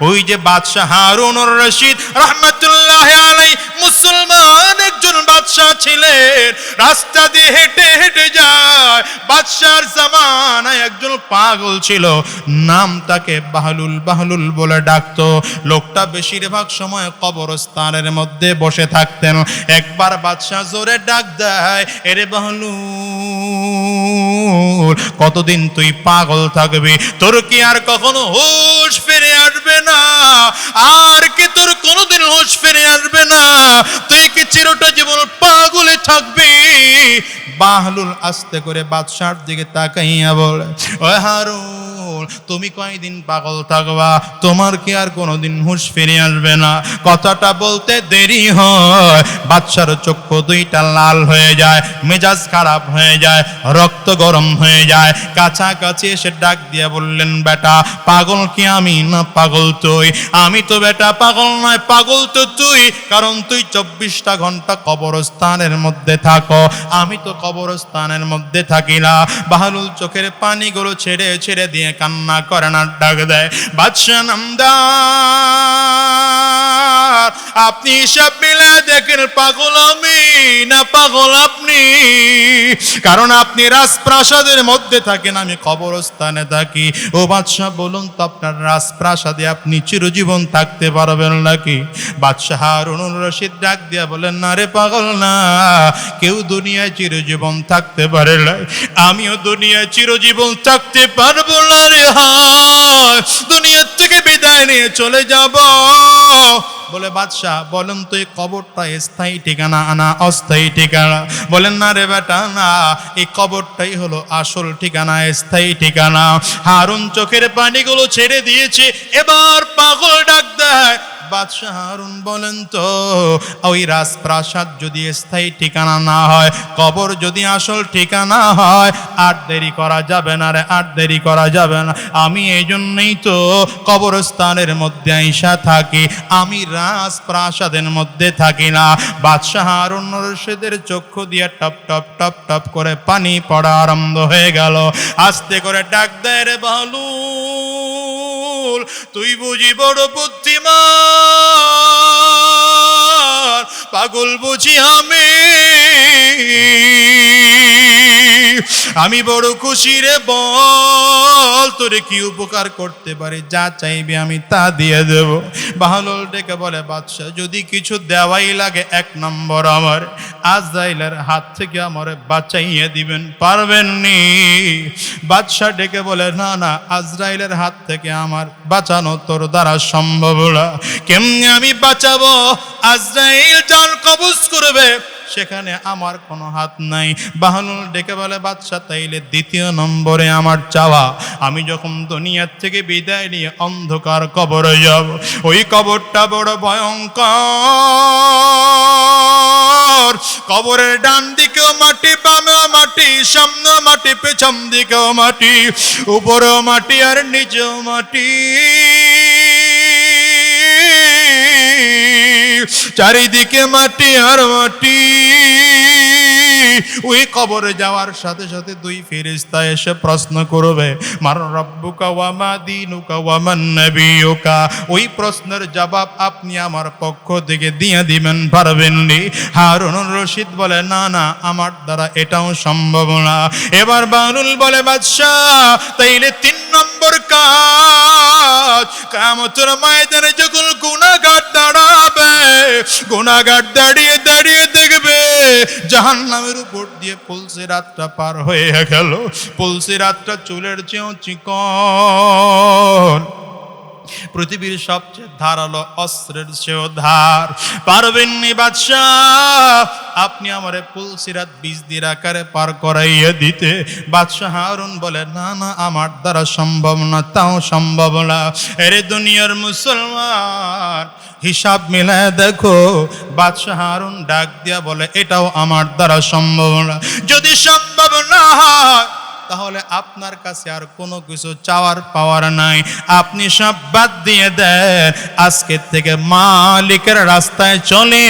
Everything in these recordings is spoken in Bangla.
ওই যে বাদশাহ হারুনুর রশিদ রহমতুল্লাহ আলাই মুসলমান একজন বাদশাহ ছিলেন। রাস্তা দিয়ে হেঁটে হেঁটে যায়। বাদশার জামানায় একজন পাগল ছিল, নাম তাকে বাহলুল বাহলুল বলে ডাকতো। লোকটা বেশিরভাগ সময় কবরস্থানের মধ্যে বসে থাকতেন। একবার বাদশাহ জোরে ডাক দেয়, এরে বাহলুল! কতদিন তুই পাগল থাকবি? তোর কি আর কখনো হুশ ফিরে আসবে না? আর কি তোর কোনোদিন হুশ ফিরে আসবে না? তুই কি চিরটা জীবন পাগলে থাকবি? বাহলুল আস্তে করে বাদশার দিকে তাকাইয়া বলে ও হারুন তুমি কয়দিন পাগল থাকবা? তোমার কি আর কোনোদিন হুশ ফিরে আসবে না? কথাটা বলতে দেরি হয়। বাচ্চার চক্ষু দুইটা লাল হয়ে যায়, মেজাজ খারাপ হয়ে যায়, রক্ত গরম হয়ে যায়। কাছাকাছি এসে ডাক দিয়ে বললেন, বেটা, পাগল কি আমি না পাগল তুই? আমি তো বেটা পাগল নয়, পাগল তো তুই। কারণ তুই চব্বিশটা ঘণ্টা কবরস্থানের মধ্যে থাকো। আমি তো কবরস্থানের মধ্যে থাকি না। বাহালুল চোখের পানিগুলো ছেড়ে ছেড়ে দিয়ে কান্না করে না ডাক দেয় বাদশাহ নামদার আপনি সব মিলে দেখেন পাগল আমি, না পাগল আপনি। কারণ আপনি রাজপ্রাসাদের মধ্যে থাকেন, আমি কবরস্থানে থাকি। ও বাদশাহ, বলুন তো আপনার রাজপ্রাসাদে আপনি চিরজীবন থাকতে পারবেন নাকি? বাদশাহ হারুনুর রশিদ ডাক দিয়া বলেন, না রে পাগল, না। কেউ দুনিয়ায় চিরজীবন থাকতে পারে না। আমিও দুনিয়ায় চিরজীবন থাকতে পারব না রে হা দুনিয়ার থেকে বিদায় নিয়ে চলে যাব। বলে, বাদশাহ, বলেন তো এই কবরটা স্থায়ী ঠিকানা? আনা অস্থায়ী ঠিকানা? বলেন, না রে বেটা, না, এই কবরটাই হলো আসল ঠিকানা, স্থায়ী ঠিকানা। হারুন চোখের পানিগুলো ছেড়ে দিয়েছে। এবার পাগল ডাক দেয় বাদশাহ হারুন বলেন তো, ওই রাজপ্রাসাদ যদি স্থায়ী ঠিকানা না হয়, কবর যদি আসল ঠিকানা হয়, আর দেরি করা যাবে না রে, আর দেরি করা যাবে না। আমি এই জন্যই তো কবরস্থানের মধ্যে আইসা থাকি, আমি রাজপ্রাসাদের মধ্যে থাকি না। বাদশাহ হারুন রশিদের চক্ষু দিয়ে টপ টপ টপ টপ করে পানি পড়া আরম্ভ হয়ে গেল। আস্তে করে ডাক দেয় রে বালুল তুই বুঝি বড় বুদ্ধিমান পাগল বুঝি আমি। আমি বড় খুশি রে বল, তোরে কি উপকার করতে পারি? যা চাইবি আমি তা দিয়ে দেব। বাহলুল ডেকে বলে, বাদশাহ, যদি কিছু দেওয়াই লাগে এক নম্বর আমার। আজরাইলের হাত থেকে আমার বাঁচাইয়ে দিবেন, পারবেন নি? বাদশাহ ডেকে বলে, না না, আজরাইলের হাত থেকে আমার বাঁচানো তোর দ্বারা সম্ভব না। কেমনি আমি বাঁচাবো? আজরাইল জান কবজ করবে সেখানে আমার কোনো হাত নাই। বাহানুল ডেকে বলে বাদশা তাইলে দ্বিতীয় নম্বরে আমার চাওয়া। আমি যখন দুনিয়ার থেকে বিদায় নিয়ে অন্ধকার কবরে যাব, ওই কবরটা বড় ভয়ঙ্কর। কবরের ডান দিকেও মাটি, বামেও মাটি সামনে মাটি, পেছন দিকেও মাটি, উপরেও মাটি, আর নিচেও মাটি। চারিদিকে মাটি আর মাটি। ওই কবরে যাওয়ার সাথে সাথে দুই ফেরেশতা এসে প্রশ্ন করবে, মার রব্বুকা ওয়া মা দিনুকা ওয়া মান ওই প্রশ্নের জবাব আপনি আমার পক্ষ থেকে দিয়ে দিবেন, পারবেন নি? হারুন রশিদ বলে, না না, আমার দ্বারা এটাও সম্ভব না। এবার বানুল বলে, বাদশাহ, তাইলে তিন নম্বর কাজ। কামতের ময়দানে যখন গুণাগার দাঁড়াবে, গুণাগার দাঁড়িয়ে দাঁড়িয়ে দেখবে জাহান নামের উপর দিয়ে পুলসে রাতটা পার হয়ে গেল। পুলসে রাতটা চুলের চেয়েও চিকন। পৃথিবীর সবচেয়ে ধারালো অস্ত্রের চেয়েও ধার। পারবেননি বাদশাহ, আপনি আমারে পুলসিরাত বীজ দির আকারে পার করাইয়া দিতে। বাদশাহ হারুন বলে, না না, আমার দ্বারা সম্ভব না, তাও সম্ভব না। এরে দুনিয়ার মুসলমান, হিসাব মিলায় দেখো। বাদশাহ হারুন ডাক দিয়া বলে, এটাও আমার দ্বারা সম্ভব না। যদি সম্ভব না হয় তাহলে আপনার কাছে আর কোনো কিছু চাওয়ার পাওয়ার নাই। আপনি সব বাদ দিয়ে দেন। আজকের থেকে মালিকের রাস্তায় চলে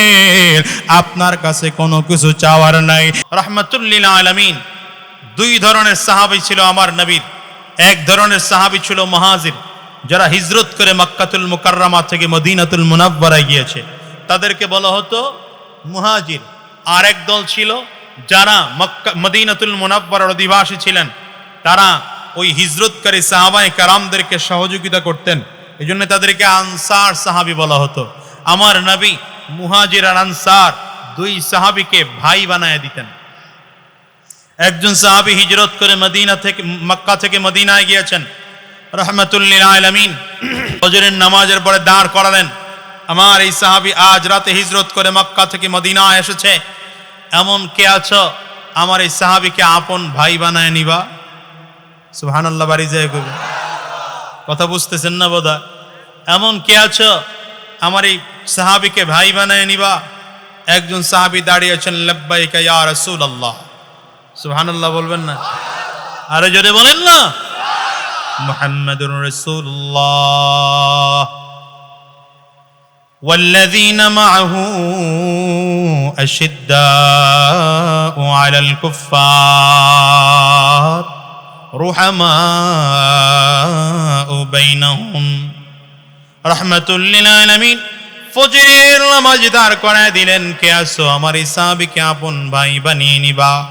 আপনার কাছে কোনো কিছু চাওয়ার নাই। রহমতুল্লিল আলমিন। দুই ধরনের সাহাবি ছিল আমার নবীর। এক ধরনের সাহাবি ছিল মহাজির, যারা হিজরত করে মক্কাতুল মুকাররামা থেকে মদিনাতুল মুনাব্বারায় গিয়েছে। তাদেরকে বলা হতো মুহাজির। আর এক দল ছিল যারা মদিনাতুল মুনাব্বারার অধিবাসী ছিলেন, তারা ওই হিজরতকারী সাহাবায়ে কারামদেরকে সহযোগিতা করতেন। এই জন্য তাদেরকে আনসার সাহাবি বলা হতো। আমার নবী মুহাজির আর আনসার দুই সাহাবিকে ভাই বানায় দিতেন। একজন সাহাবি হিজরত করে মদিনা থেকে, মক্কা থেকে মদিনায় গিয়েছেন। রহমতুল্লিল ফজরের নামাজের পরে দাঁড় করালেন। আমার এই সাহাবি আজ রাতে হিজরত করে মক্কা থেকে মদিনায় এসেছে। এমন কে আছো? আমার এই সাহাবিকে আপন ভাই বানায় নিবা। সুবহানাল্লাহ, বাড়ি যায় কবি কথা বুঝতেছেন না বোধা এমন কে আছো? আমার এই সাহাবিকে ভাই বানায় নিবা। একজন সাহাবি দাঁড়িয়েছেন লব্বাইকা ইয়া রাসূলুল্লাহ। সুবহানাল্লাহ, বলবেন না? আরে জোরে বলেন না। মুহাম্মাদুর রাসূলুল্লাহ। والذين معه أشداء على الكفار رحماء بينهم رحمة للعالمين ফজরের নামাজ দাঁড় করায় দিলেন কে আসো আমার এই সাহাবিকে আপন ভাই বানিয়ে নিবা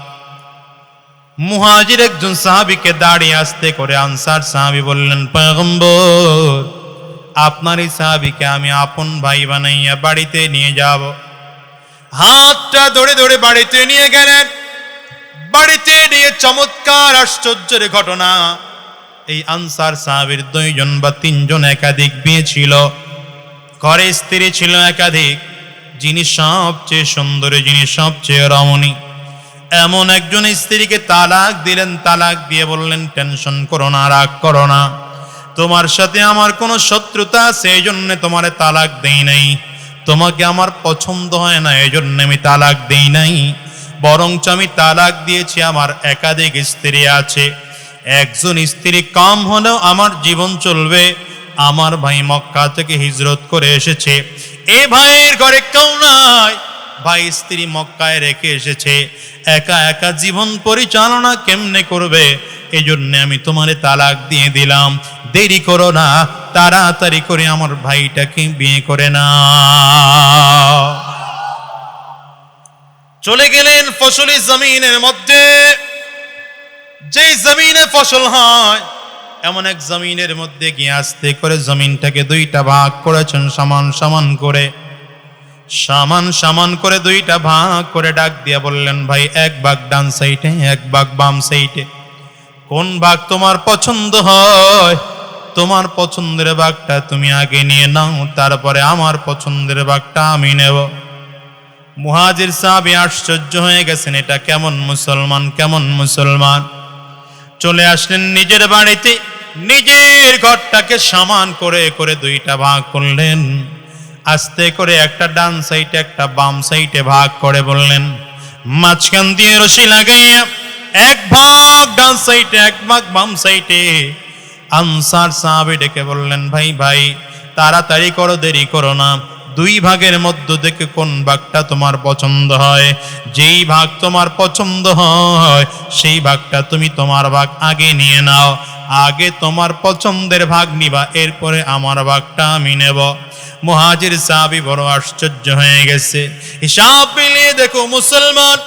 মুহাজির একজন সাহাবিকে দাঁড়িয়ে আসতে করে আনসার সাহাবি বললেন পয়গম্বর আপনার সাহাবিকে আমি আপন ভাই বানাইয়া বাড়িতে নিয়ে যাব। হাতটা ধরে ধরে বাড়িতে নিয়ে গেলেন। বাড়িতে নিয়ে চমৎকার আশ্চর্যের ঘটনা। এই আনসার সাহাবের দুইজন বা তিনজন একাধিক বিয়ে ছিল। ঘরে স্ত্রী ছিল একাধিক। যিনি সবচেয়ে সুন্দরী, যিনি সবচেয়ে রমণী। এমন একজন স্ত্রীকে তালাক দিলেন, তালাক দিয়ে বললেন, টেনশন করো না, রাগ করো না। তোমার সাথে আমার কোনো শত্রুতা এই জন্য তোমার তালাক দেই নাই। তোমাকে আমার পছন্দ হয় না, এই জন্য আমি তালাক দেই নাই। বরঞ্চ আমি তালাক দিয়েছি, আমার একাধিক স্ত্রী আছে। একজন স্ত্রী কম হলেও আমার জীবন চলবে। আমার ভাই মক্কা থেকে হিজরত করে এসেছে। এ ভাইয়ের ঘরে কেউ নাই। ভাই স্ত্রী মক্কায় রেখে এসেছে। একা একা জীবন পরিচালনা কেমনে করবে? এই জন্য আমি তোমারে তালাক দিয়ে দিলাম। দেরি করো না, তাড়াতাড়ি করে আমার ভাইটাকে বিয়ে করে না চলে গেলেন ফসলি জমিনের মধ্যে। যেই জমিনে ফসল হয়, এমন এক জমিনের মধ্যে গিয়ে আস্তে করে জমিনটাকে দুইটা ভাগ করেছেন, সমান সমান করে। সমান সমান করে দুইটা ভাগ করে ডাক দিয়া বললেন, ভাই, এক ভাগ ডান সাইডে, এক ভাগ বাম সাইডে। কোন ভাগ তোমার পছন্দ হয়? তোমার পছন্দের ভাগটা তুমি আগে নিয়ে নাও, তারপরে আমার পছন্দের ভাগটা আমি নেব। মুহাজির সাহাবি আশ্চর্য হয়ে গেছেন, এটা কেমন মুসলমান কেমন মুসলমান? চলে আসলেন নিজের বাড়িতে, নিজের ঘরটাকে সমান করে করে দুইটা ভাগ করলেন। আস্তে করে একটা ডান সাইডে, একটা বাম সাইডে ভাগ করে বললেন, মাঝখান দিয়ে রশি লাগাইয়া এক ভাগ ডান সাইডে, এক ভাগ বাম সাইডে। আনসার সাহাবি ডেকে বললেন, ভাই ভাই, তাড়াতাড়ি করো, দেরি করো না। দুই ভাগের মধ্য থেকে কোন ভাগটা তোমার পছন্দ হয়? যেই ভাগ তোমার পছন্দ হয়, সেই ভাগটা তুমি তোমার ভাগ আগে নিয়ে নাও। আগে তোমার পছন্দের ভাগ নিবা, এরপরে আমার ভাগটা আমি নেব। মহাজির সাহাবি বড় আশ্চর্য হয়ে গেছে। হিসাব মিলিয়ে দেখো, মুসলমান,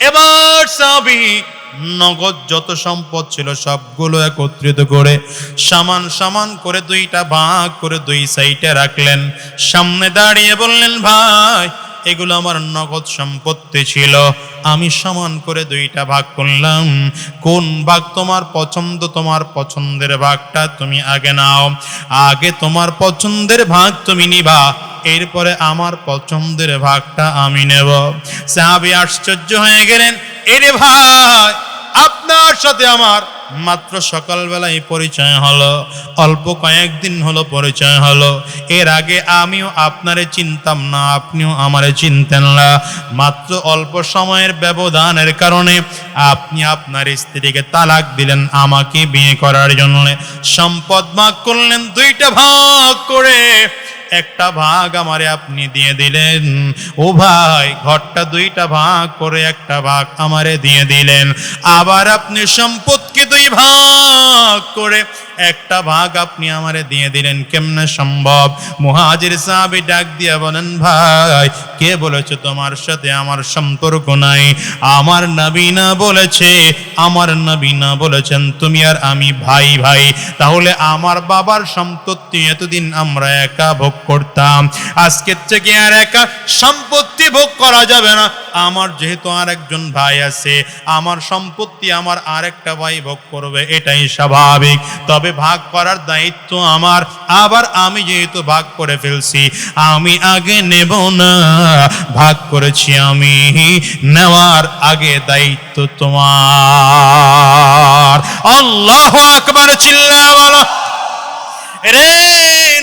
এবার সাহাবি নগদ যত সম্পদ ছিল সবগুলো একত্রিত করে সমান সমান করে দুইটা ভাগ করে দুই সাইডে রাখলেন। সামনে দাঁড়িয়ে বললেন, ভাই, এগুলো আমার নগদ সম্পত্তি ছিল। আমি সমান করে দুইটা ভাগ করলাম। কোন ভাগ তোমার পছন্দ, তোমার পছন্দের ভাগটা তুমি আগে নাও। আগে তোমার পছন্দের ভাগ তুমি নিবা। এরপরে আমার পছন্দের ভাগটা আমি নেব। সাহাবি আশ্চর্য হয়ে গেলেন, এরে ভাই, আপনার সাথে আমার মাত্র সকালবেলায় পরিচয় হলো, অল্প কয়েকদিন হলো পরিচয় হলো। এর আগে আমিও আপনারে চিনতাম না, আপনিও আমারে চিনতেন না। মাত্র অল্প সময়ের ব্যবধানের কারণে আপনি আপনার স্ত্রীকে তালাক দিলেন আমাকে বিয়ে করার জন্য। সম্পদ ভাগ করলেন দুইটা ভাগ করে। একটা ভাগ আমারে আপনি দিয়ে দিলেন। ও ভাই, ঘরটা দুইটা ভাগ করে একটা ভাগ আমারে দিয়ে দিলেন। আবার আপনি সম্পদকে দুই ভাগ করে একটা ভাগ আপনি আমারে দিয়ে দিলেন, কেমনে সম্ভব? মুহাজির সাহাবি ডাক দিয়ে বলেন, ভাই, কে বলেছে তোমার সাথে আমার সম্পর্ক নাই? আমার নবীনা বলেছে, আমার নবীনা বলেছেন, তুমি আর আমি ভাই ভাই। তাহলে আমার বাবার সম্পত্তি এতদিন আমরা একা ভোগ করতাম। আজকের থেকে আর একা সম্পত্তি ভোগ করা যাবে না। আমার যেহেতু আর একজন ভাই আছে, আমার সম্পত্তি আমার আরেকটা ভাই ভোগ করবে, এটাই স্বাভাবিক। তবে ভাগ করার দায়িত্ব আমার। আবার আমি যেহেতু ভাগ করে ফেলছি, আমি আগে নেব না। ভাগ করেছি আমি, নেওয়ার আগে দায়িত্ব তোমার। আল্লাহ আকবার চিল্লা বলো রে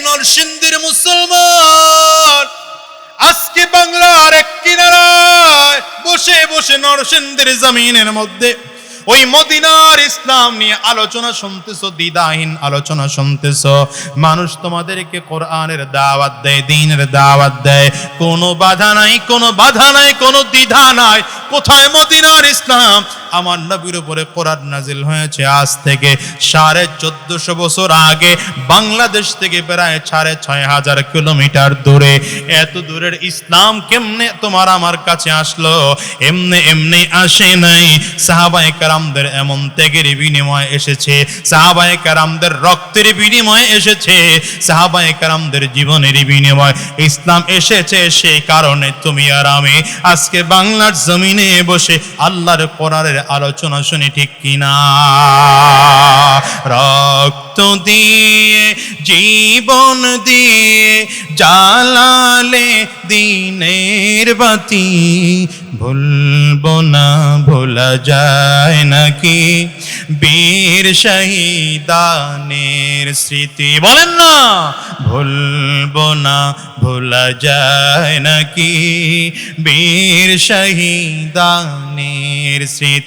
নরসিংদীর মুসলমান, আজকে বাংলার এক কিনারায় বসে বসে নরসিংদীর জমিনের মধ্যে ওই মদিনার ইসলাম নিয়ে আলোচনা শুনতেছো দিদাহীন আলোচনা শুনতেছ। মানুষ তোমাদেরকে কোরআনের দাওয়াত দেয়, দিনের দাওয়াত দেয়। কোনো বাধা নাই, কোনো বাধা নাই, কোনো দ্বিধা নাই। কোথায় মদিনার ইসলাম? আমার নবীর উপরে কোরআন নাজিল হয়েছে। আজ থেকে সাড়ে চোদ্দশো বছর আগে বাংলাদেশ থেকে প্রায় সাড়ে ছয় হাজার কিলোমিটার দূরে। এত দূরের ইসলাম কেমনে তোমার আমার কাছে আসলো? এমনি এমনি আসে নাই। সাহাবায়ে কারামদের এমন ত্যাগের বিনিময় এসেছে। সাহাবায়ে কারামদের রক্তের বিনিময় এসেছে। সাহাবায়ে কারামদের জীবনের বিনিময় ইসলাম এসেছে সেই কারণে তুমি আর আমি আজকে বাংলার জমিনে বসে আল্লাহর কোরআনের আলোচনা শুনি ঠিক কিনা? রক্ত দিয়ে, জীবন দিয়ে, জালালে দিনের বাতি। ভুলবো না, ভোলা যায় নাকি? বীর শহীদানের স্মৃতি। বলেন না, ভুলবো না, ভোলা যায় নাকি? বীর শহীদানের স্মৃতি।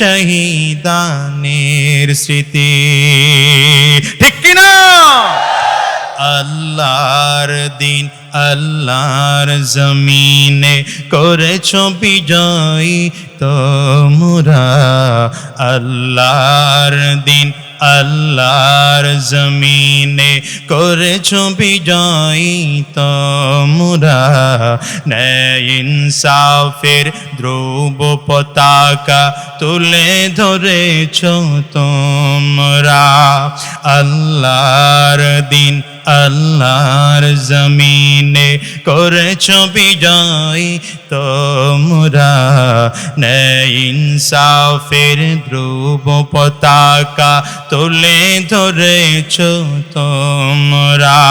শহীদানের স্মৃতি। ঠিক কিনা? আল্লাহর দিন আল্লাহর জমিনে করেছ বিজয় তোমরা। আল্লাহর দিন আল্লাহর জমিনে করেছ বিজয় তোমরা। ইনসাফের ধ্রুব পতাকা তুলে ধরেছ তোমরা। আল্লাহর দিন আল্লাহর জমিনে করেছ বিজয়, তোমরা ইনসাফের ধ্রুব পতাকা তুলে ধরেছ তোমরা।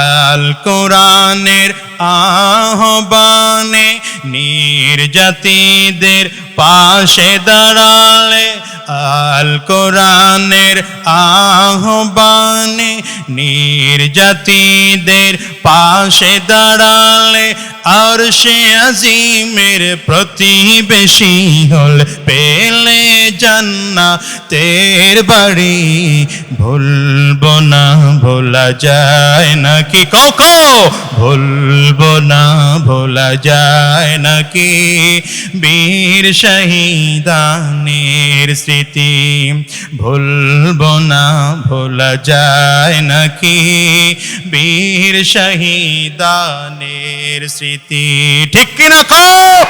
আল কোরআনের আহ্বানে নির্জাতিদের পাশে দাঁড়ালে আল কোরআনের আহ্বানে নির্জাতিদের পাশে দাঁড়ালে আর সে আজিমের প্রতিবেশী হল পেলে জান্না তের বাড়ি। ভুলব না, ভোলা যায় নাকি? কখো ভুলব না, ভোলা যায় নাকি? বীর শহীদানের স্মৃতি ভুলব না, ভোলা যায় নাকি? বীর শহীদানের স্মৃতি। ঠিক কিনা কো?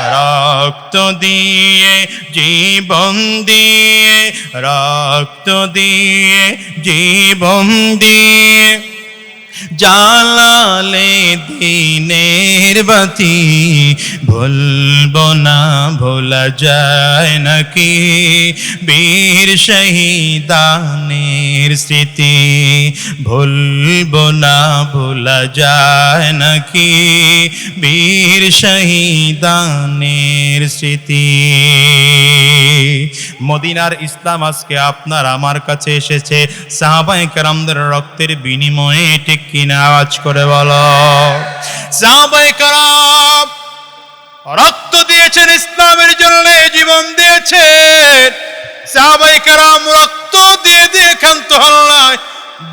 রক্ত দিয়ে, জীবন দিয়ে, রক্ত দিয়ে, জীবন দিয়ে। জালালে দিনের বাতি, ভুলবো না, ভোলা যায় নাকি? বীর শহীদানের স্মৃতি, ভুলবো না, ভোলা যায় নাকি? বীর শহীদানের স্মৃতি। মদিনার ইসলাম আজকে আপনার, আমার কাছে এসেছে। সাহাবাই কারামদের রক্তের বিনিময়ে ঠিক কিনা আওয়াজ করে বলো? সাহাবাই কারাম রক্ত দিয়েছেন ইসলামের জন্য, জীবন দিয়েছেন। সাহাবাই কারাম রক্ত দিয়ে দিয়ে ক্ষান্ত হল্লায়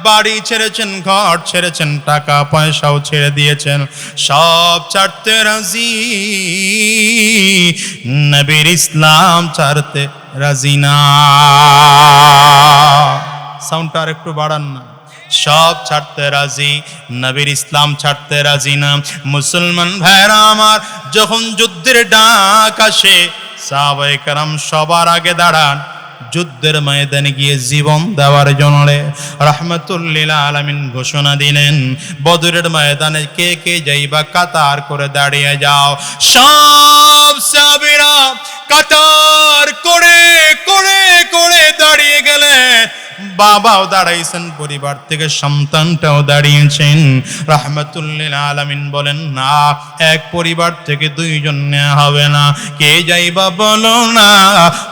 বাড়ি ছেড়েছেন, ঘর ছেড়েছেন, টাকা পয়সাও ছেড়ে দিয়েছেন। সব ছাড়তে রাজি। নবীর ইসলাম ছাড়তে রাজি না। সাউন্ডটা আর একটু বাড়ান না। সব ছাড়তে রাজি, নবীর ইসলাম ছাড়তে রাজি না। মুসলমান ভাইরা আমার, যখন যুদ্ধের ডাক আসে, সাহাবায়ে সবার আগে দাঁড়ান, যুদ্ধের ময়দানে গিয়ে জীবন দেওয়ার জন্য রহমতুল্লিল আলমিন ঘোষণা দিলেন, বদরের ময়দানে কে কে যাইবা কাতার করে দাঁড়িয়ে যাও। সব সাবিরা কাতার করে করে করে দাঁড়িয়ে গেলেন। বাবাও দাঁড়াইছেন, পরিবার থেকে সন্তানটাও দাঁড়িয়েছেন। রাহমাতুল্লিল আলামিন বলেন, না, এক পরিবার থেকে দুইজন নেওয়া হবে না। কে যাইবা বলো না,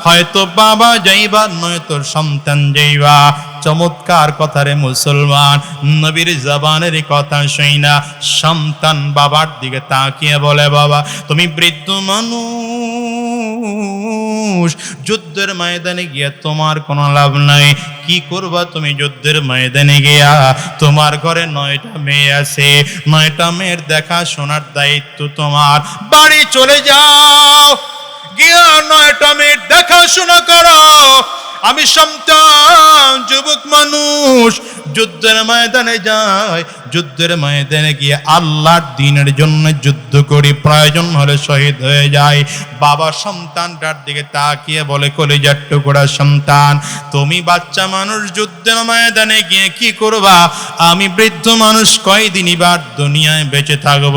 হয়তো বাবা যাইবা, নয়তো সন্তান যাইবা। চমৎকার কথারে মুসলমান। নবীর জবানের কথা শুই না, সন্তান বাবার দিকে তাকিয়ে বলে, বাবা, তুমি বৃদ্ধ মানুষ, যুদ্ধের ময়দানে গিয়া তোমার কোনো লাভ নাই। কি করবা তুমি যুদ্ধের ময়দানে গিয়া? তোমার ঘরে নয়টা মেয়ে আছে। নয়টা মেয়ের দেখা শোনার দায়িত্ব তোমার। বাড়ি চলে যাও, গিয়া নয়টা মেয়ের দেখাশোনা করো। আমি সন্তান যুবক মানুষ যুদ্ধের ময়দানে যায় যুদ্ধের ময়দানে গিয়ে আল্লাহর দিনের জন্য যুদ্ধ করি, প্রয়োজন হলে শহীদ হয়ে যায় বাবা সন্তানটার দিকে তাকিয়ে বলে, কলিজার টুকরা সন্তান, তুমি বাচ্চা মানুষ যুদ্ধের ময়দানে গিয়ে কি করবা? আমি বৃদ্ধ মানুষ কয়দিনই বার দুনিয়ায় বেঁচে থাকব?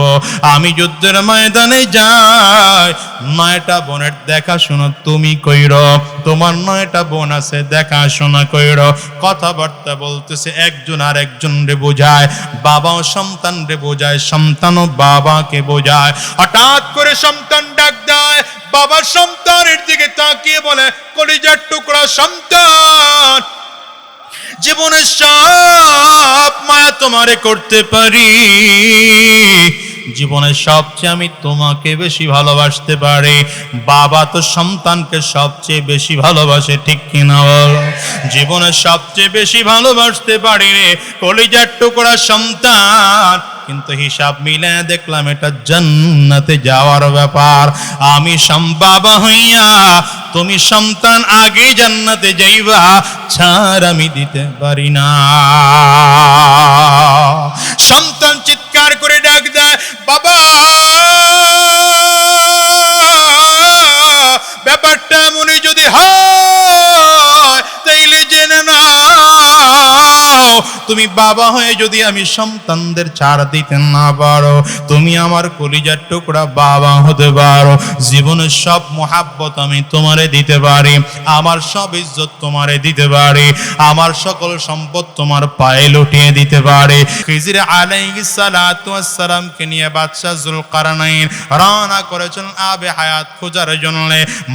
আমি যুদ্ধের ময়দানে যাই। নয়টা বোনের দেখাশোনা তুমি কইর, তোমার নয়টা বোন আছে দেখাশোনা কইর। কথাবার্তা বলতেছে, একজন আর একজন রে বোঝায়। বাবাও সন্তান রে বোঝায় সন্তানও বাবাকে বোঝায়। হঠাৎ করে সন্তান ডাক দেয় বাবার সন্তানের দিকে তাকিয়ে বলে, কলিজার টুকরা সন্তান, জীবনের সাপ মায়া তোমারে করতে পারি। জীবনের সবচেয়ে আমি তোমাকে বেশি ভালোবাসতে পারি। বাবা তো সন্তানকে সবচেয়ে বেশি ভালোবাসে, ঠিক কিনা বল? জীবনের সবচেয়ে বেশি ভালোবাসতে পারি রে, কলিজার টুকরা সন্তান। কিন্তু হিসাব মিলে দেখলাম এটা জান্নাতে যাওয়ার ব্যাপার। আমি বাবা হইয়া, তুমি সন্তান আগে জান্নাতে যাইবা, ছাড় আমি দিতে পারি না। সন্তান চিৎকার করে বাবা তুমি বাবা হয়ে যদি আমি সন্তানদের ছাড় দিতে না পারো, তুমি আমার কলিজার টুকরা বাবা হতে পারো। জীবনের সব মোহাব্বত আমি তোমারে দিতে পারি, আমার সব ইজ্জত তোমারে দিতে পারি, আমার সকল সম্পদ তোমার পায়ে লুটিয়ে দিতে পারে। খিজির আলাইহিস সালাতু ওয়াস সালামকে নিয়ে বাদশা জুলকারনাইন রওনা করেছেন আবে হায়াত খোঁজার জন্য।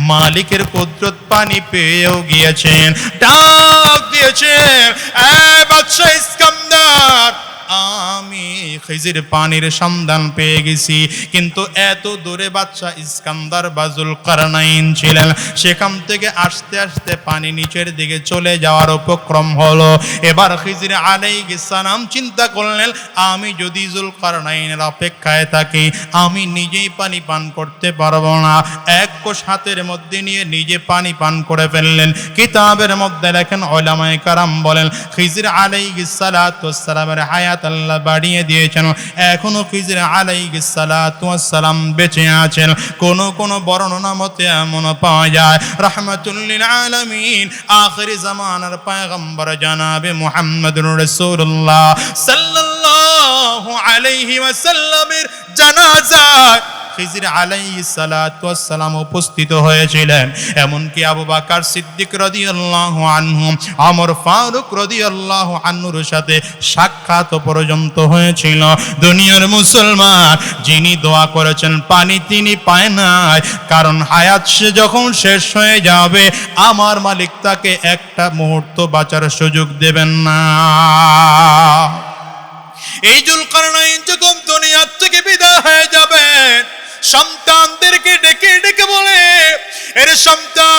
মালিকের কুদরত পানি পেয়েও গিয়েছেন। ডাক দিয়েছেন এ বাদশা ইস্কান্দার আমি খিজির পানির সন্ধান পেয়ে গেছি। কিন্তু এত দূরে বাচ্চা ইস্কান্দার বাজুল কারনাইন ছিলেন। সেখান থেকে আসতে আসতে পানি নিচের দিকে চলে যাওয়ার উপক্রম হলো। এবার খিজির আলাই সালাম চিন্তা করলেন, আমি যদি জুল কারনাইনের অপেক্ষায় থাকি, আমি নিজেই পানি পান করতে পারব না। এক কোষ হাতের মধ্যে নিয়ে নিজে পানি পান করে ফেললেন। কিতাবের মধ্যে লেখেন ওলামায়ে কারাম বলেন, খিজির সালাতু ওয়াস সালামের হায়াত আল্লাহ বাড়িয়ে দিয়েছেন। এখনও খিজির আলাইহিস সালাতু ওয়াস সালাম বেঁচে আছেন। কোন কোন বর্ণনা মতে এমন পাওয়া যায় রাহমাতুল্লিল আলামিন, আখিরি জামানার পয়গম্বর জনাবে মুহাম্মদুর রাসূলুল্লাহ সাল্লাল্লাহু আলাইহি ওয়াসাল্লামের জানাজায় খিজির ওয়াসসালাম উপস্থিত হয়েছিলেন। এমনকি আবু বকর সিদ্দিক রাদিয়াল্লাহু আনহু, আমর ফারুক রাদিয়াল্লাহু আনহুর সাথে সাক্ষাৎ পর্যন্ত হয়েছিল। দুনিয়ার মুসলমান যিনি দোয়া করেছেন, পানি তিনি পায় নাই। কারণ হায়াত সে যখন শেষ হয়ে যাবে, আমার মালিক তাকে একটা মুহূর্ত বাঁচার সুযোগ দেবেন না। এই জুলকারনাইন যখন দুনিয়ার থেকে বিদায় হয়ে যাবেন সন্তানদেরকে ডেকে ডেকে বলে, এর সন্তান,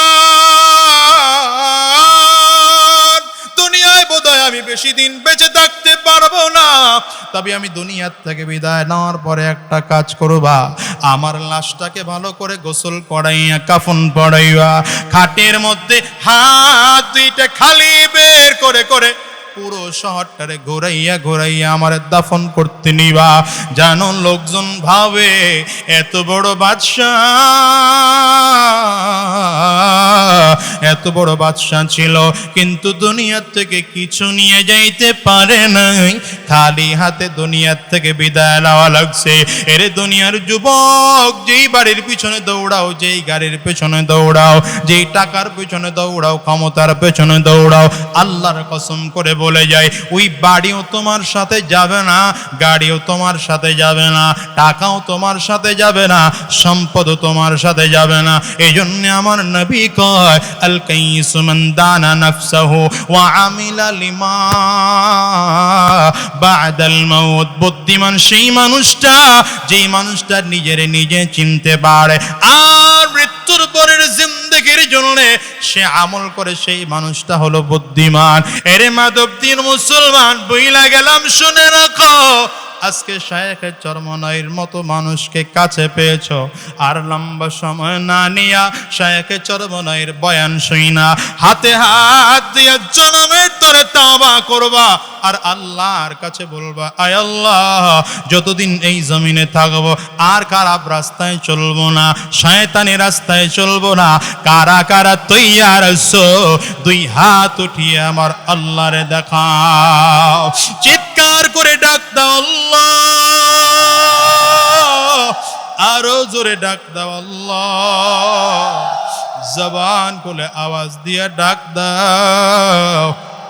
দুনিয়ায় বোধহয় আমি বেশি দিন বেঁচে থাকতে পারব না। তবে আমি দুনিয়ার থেকে বিদায় নেওয়ার পরে একটা কাজ করবা। আমার লাশটাকে ভালো করে গোসল করাইয়া, কাফন পড়াইয়া খাটের মধ্যে হাত দুইটা খালি বের করে করে পুরো শহরটারে ঘোরাইয়া ঘুরাইয়া আমার দাফন করতে নিবা। জানো লোকজন ভাবে এত বড় বাদশাহ। এত বড় বাদশাহ ছিল, কিন্তু দুনিয়ার থেকে কিছু নিয়ে যাইতে পারে নাই। খালি হাতে দুনিয়ার থেকে বিদায় নেওয়া লাগছে। এর দুনিয়ার যুবক, যেই বাড়ির পিছনে দৌড়াও, যেই গাড়ির পেছনে দৌড়াও, যেই টাকার পেছনে দৌড়াও, ক্ষমতার পেছনে দৌড়াও, আল্লাহর কসম করে বলে যায় ওই বাড়িও তোমার সাথে যাবে না, গাড়িও তোমার সাথে যাবে না, টাকাও তোমার সাথে যাবে না, সম্পদও তোমার সাথে যাবে না। এই জন্য আমার নবী কয়, আল কাইসু মান দানা নাফসাহু ওয়া আমিলা লিমা বাদাল মাউত। বুদ্ধিমান সেই মানুষটা, যেই মানুষটা নিজের নিজে চিনতে পারে। আর মৃত্যুর পরের জিন্দগির জন্য সে আমল করে সেই মানুষটা হলো বুদ্ধিমান। এরে মাধবদিন মুসলমান, বইলা গেলাম, শুনে রাখো। আজকে শায়েখের চরমনাইয়ের মতো মানুষকে কাছে পেয়েছ। আর লম্বা সময় না নিয়া শায়েখের চরমনাইয়ের বয়ান শুই না। হাতে হাত দিয়ে জনমের তরে তাবা করবা আর আল্লাহর কাছে বলবা, আয় আল্লাহ, যতদিন এই জমিনে থাকব, আর খারাপ রাস্তায় চলবো না, শয়তানি রাস্তায় চলবো না, কারা কারা তৈয়ার দুই হাত উঠিয়ে আমার আল্লাহরে দেখাও। চিৎকার করে ডাক দাও আল্লাহ, আরও জোরে ডাক দাও জবান খুলে আওয়াজ দিয়ে ডাক দাও।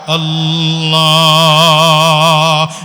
আল্লাহ।